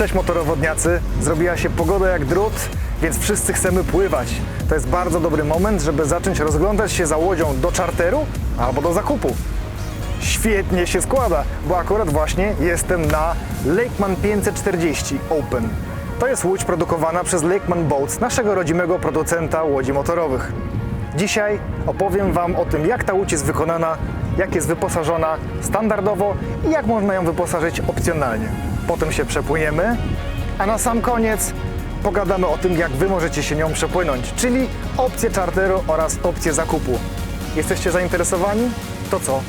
Cześć motorowodniacy, zrobiła się pogoda jak drut, więc wszyscy chcemy pływać. To jest bardzo dobry moment, żeby zacząć rozglądać się za łodzią do czarteru albo do zakupu. Świetnie się składa, bo akurat właśnie jestem na Lakeman 540 Open. To jest łódź produkowana przez Lakeman Boats, naszego rodzimego producenta łodzi motorowych. Dzisiaj opowiem Wam o tym, jak ta łódź jest wykonana, jak jest wyposażona standardowo i jak można ją wyposażyć opcjonalnie. Potem się przepłyniemy, a na sam koniec pogadamy o tym, jak Wy możecie się nią przepłynąć, czyli opcje czarteru oraz opcje zakupu. Jesteście zainteresowani? To co?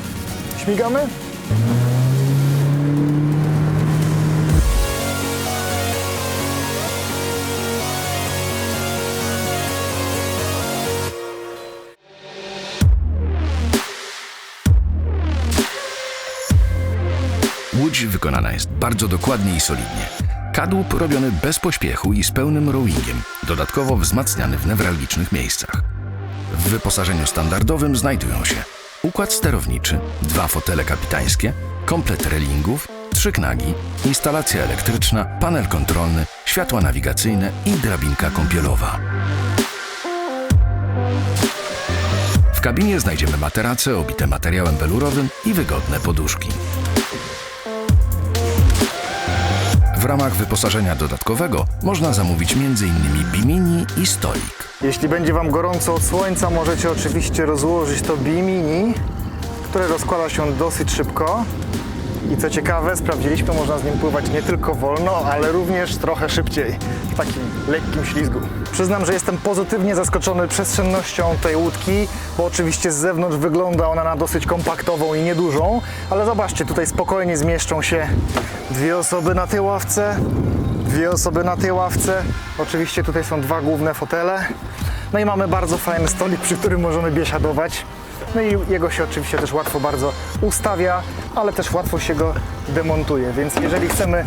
Śmigamy? Łódź wykonana jest bardzo dokładnie i solidnie. Kadłub robiony bez pośpiechu i z pełnym rowingiem, dodatkowo wzmacniany w newralgicznych miejscach. W wyposażeniu standardowym znajdują się układ sterowniczy, dwa fotele kapitańskie, komplet relingów, trzy knagi, instalacja elektryczna, panel kontrolny, światła nawigacyjne i drabinka kąpielowa. W kabinie znajdziemy materace obite materiałem welurowym i wygodne poduszki. W ramach wyposażenia dodatkowego można zamówić m.in. bimini i stolik. Jeśli będzie Wam gorąco od słońca, możecie oczywiście rozłożyć to bimini, które rozkłada się dosyć szybko. I co ciekawe, sprawdziliśmy, można z nim pływać nie tylko wolno, ale również trochę szybciej, w takim lekkim ślizgu. Przyznam, że jestem pozytywnie zaskoczony przestrzennością tej łódki, bo oczywiście z zewnątrz wygląda ona na dosyć kompaktową i niedużą, ale zobaczcie, tutaj spokojnie zmieszczą się dwie osoby na tej ławce, dwie osoby na tej ławce. Oczywiście tutaj są dwa główne fotele. No i mamy bardzo fajny stolik, przy którym możemy biesiadować. No i jego się oczywiście też łatwo bardzo ustawia, ale też łatwo się go demontuje. Więc jeżeli chcemy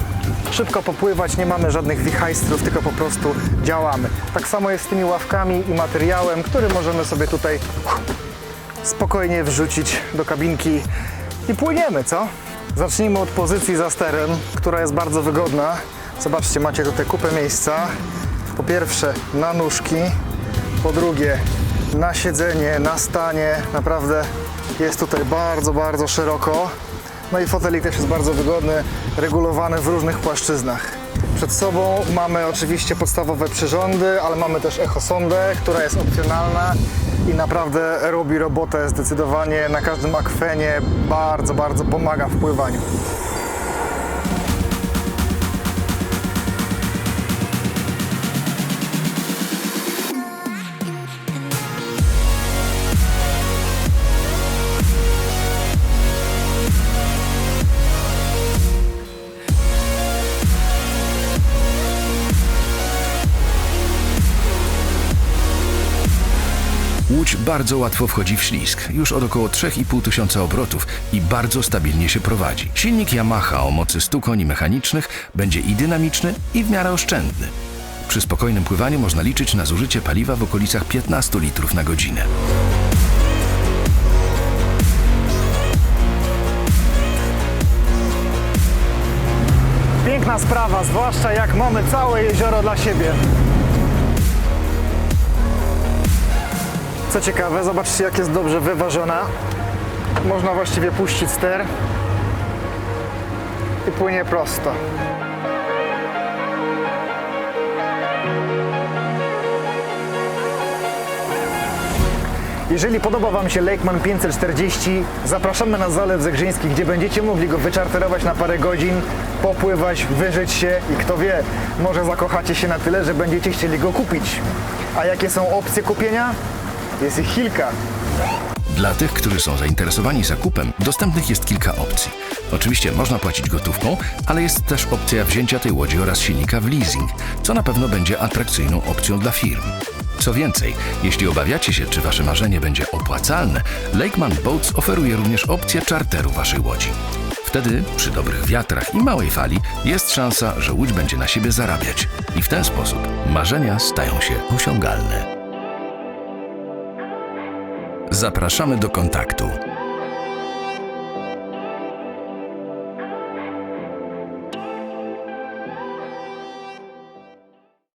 szybko popływać, nie mamy żadnych wichajstrów, tylko po prostu działamy. Tak samo jest z tymi ławkami i materiałem, który możemy sobie tutaj spokojnie wrzucić do kabinki i płyniemy, co? Zacznijmy od pozycji za sterem, która jest bardzo wygodna. Zobaczcie, macie tutaj kupę miejsca. Po pierwsze na nóżki, po drugie na siedzenie, na stanie. Naprawdę jest tutaj bardzo, bardzo szeroko. No i fotelik też jest bardzo wygodny, regulowany w różnych płaszczyznach. Przed sobą mamy oczywiście podstawowe przyrządy, ale mamy też echosondę, która jest opcjonalna i naprawdę robi robotę zdecydowanie na każdym akwenie. Bardzo, bardzo pomaga w pływaniu. Bardzo łatwo wchodzi w ślizg, już od około 3,5 tysiąca obrotów i bardzo stabilnie się prowadzi. Silnik Yamaha o mocy 100 koni mechanicznych będzie i dynamiczny, i w miarę oszczędny. Przy spokojnym pływaniu można liczyć na zużycie paliwa w okolicach 15 litrów na godzinę. Piękna sprawa, zwłaszcza jak mamy całe jezioro dla siebie. Co ciekawe, zobaczcie jak jest dobrze wyważona. Można właściwie puścić ster i płynie prosto. Jeżeli podoba Wam się Lakeman 540, zapraszamy na Zalew Zegrzyński, gdzie będziecie mogli go wyczarterować na parę godzin, popływać, wyżyć się i kto wie, może zakochacie się na tyle, że będziecie chcieli go kupić. A jakie są opcje kupienia? Jest ich kilka. Dla tych, którzy są zainteresowani zakupem, dostępnych jest kilka opcji. Oczywiście można płacić gotówką, ale jest też opcja wzięcia tej łodzi oraz silnika w leasing, co na pewno będzie atrakcyjną opcją dla firm. Co więcej, jeśli obawiacie się, czy wasze marzenie będzie opłacalne, Lakeman Boats oferuje również opcję czarteru waszej łodzi. Wtedy, przy dobrych wiatrach i małej fali, jest szansa, że łódź będzie na siebie zarabiać. I w ten sposób marzenia stają się osiągalne. Zapraszamy do kontaktu